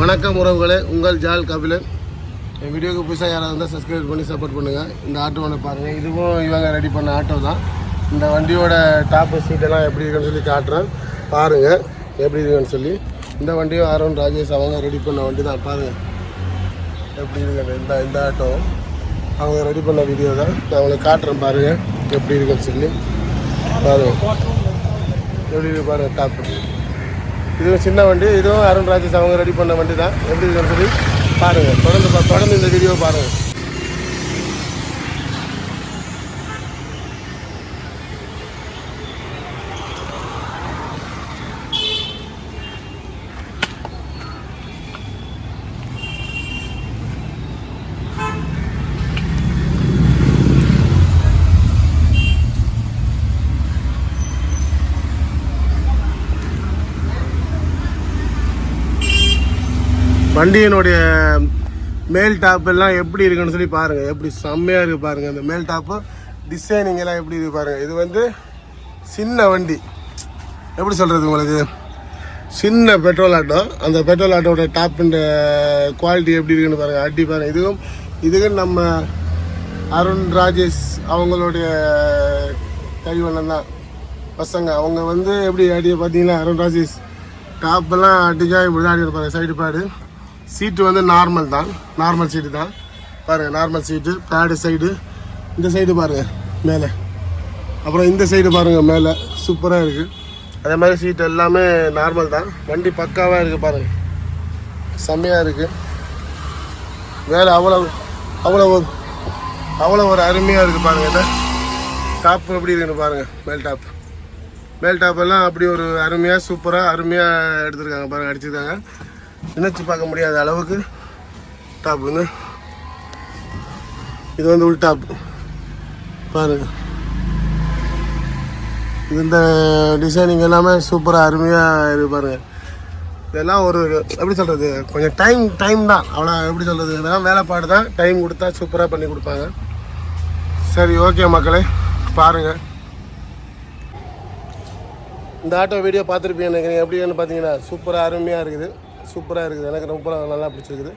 வணக்கம் உறவுகளே உங்கள் ஜால் கபிலன் என் வீடியோக்கு புதுசாக யாராவது இருந்தால் சப்ஸ்கிரைப் பண்ணி சப்போர்ட் பண்ணுங்கள் இந்த ஆட்டோ ஒன்று பாருங்கள் இதுவும் இவங்க ரெடி பண்ண ஆட்டோ தான். இந்த வண்டியோட டாப்பு சீட்டெல்லாம் எப்படி இருக்குன்னு சொல்லி காட்டுறேன். பாருங்கள் எப்படி இருக்குன்னு சொல்லி. இந்த வண்டியும் அருண் ராஜேஷ் அவங்க ரெடி பண்ண வண்டி தான். பாருங்கள் எப்படி இருக்குன்னு இந்த இந்த ஆட்டோ. அவங்க ரெடி பண்ண வீடியோ தான். நான் அவங்களுக்கு காட்டுறேன் பாருங்கள் எப்படி இருக்குன்னு சொல்லி. பாருங்கள் எப்படி இருக்கு பாருங்கள் டாப்பு இதுவும் சின்ன வண்டி இதுவும் அருண் ராஜேஷ் அவங்க ரெடி பண்ண வண்டி தான் எப்படி இருக்குன்னு சொல்லி பாருங்கள் தொடர்ந்து தொடர்ந்து இந்த வீடியோ பாருங்கள் வண்டியினுடைய மேல் டாப் எல்லாம் எப்படி இருக்குன்னு சொல்லி பாருங்க. எப்படி செம்மையா இருக்கு பாருங்க. இந்த மேல் டாப்பு டிசைனிங் எல்லாம் எப்படி இருக்கு பாருங்க. இது வந்து சின்ன வண்டி. எப்படி சொல்றது உங்களுக்கு? சின்ன பெட்ரோல் ஆட்டோ அந்த பெட்ரோல் ஆட்டோட டாப்பின் குவாலிட்டி எப்படி இருக்குன்னு பாருங்க. அடி பாருங்க. இதுவும் இதுக்கு நம்ம அருண் ராஜேஷ் அவங்களுடைய கைவண்ணம் தான். பசங்க அவங்க வந்து எப்படி அடியை பார்த்தீங்கன்னா அருண் ராஜேஷ் டாப்பெல்லாம் அடிச்சா இப்படி தான் அடி இருப்பாங்க சைடு பாடு. சீட்டு வந்து நார்மல் தான். நார்மல் சீட்டு தான். பாருங்கள் நார்மல் சீட்டு பேடு சைடு இந்த சைடு பாருங்கள் மேலே. அப்புறம் இந்த சைடு பாருங்கள் மேலே. சூப்பராக இருக்குது அதே மாதிரி சீட்டு எல்லாமே நார்மல் தான். வண்டி பக்காவாக இருக்குது பாருங்கள் செம்மையாக இருக்குது மேலே அவ்வளோ அவ்வளோ ஒரு- அவ்வளோ ஒரு அருமையாக இருக்குது பாருங்கள் என்ன டாப் எப்படி இருக்குன்னு பாருங்கள் மேல் டாப் மேல் டாப்பெல்லாம் அப்படி ஒரு அருமையாக சூப்பராக அருமையாக எடுத்திருக்காங்க பாருங்கள் அடிச்சிருக்காங்க. நினச்சி பார்க்க முடியாத அளவுக்கு டாப்புங்க இது வந்து உள் டாப் பாருங்க. இந்த டிசைனிங் எல்லாமே சூப்பராக அருமையாக இருக்கு பாருங்கள் இதெல்லாம் ஒரு எப்படி சொல்கிறது கொஞ்சம் டைம் டைம் தான். அவ்வளோ எப்படி சொல்கிறது இதெல்லாம் வேலைப்பாடு தான். டைம் கொடுத்தா சூப்பராக பண்ணி கொடுப்பாங்க. சரி ஓகே மக்களே. பாருங்கள் இந்த ஆட்டோ வீடியோ பார்த்துருப்பீங்க நினைக்கிறேன். எப்படின்னு பார்த்தீங்கன்னா சூப்பராக அருமையாக இருக்குது. சூப்பராக இருக்குது. எனக்கு ரொம்ப நல்லா பிடிச்சிருக்குது.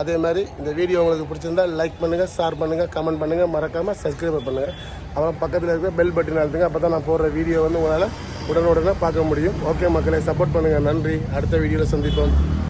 அதே மாதிரி இந்த வீடியோ உங்களுக்கு பிடிச்சிருந்தா லைக் பண்ணுங்கள் ஷேர் பண்ணுங்கள் கமெண்ட் பண்ணுங்கள் மறக்காமல் சப்ஸ்கிரைப் பண்ணுங்கள் அப்புறம் பக்கத்தில் இருக்கிற பெல் பட்டன் அழுத்துங்க. அப்போ தான் நான் போடுற வீடியோ வந்து உங்களால் உடனுடனே பார்க்க முடியும். ஓகே மக்களை சப்போர்ட் பண்ணுங்கள் நன்றி. அடுத்த வீடியோவில் சந்திப்போம்.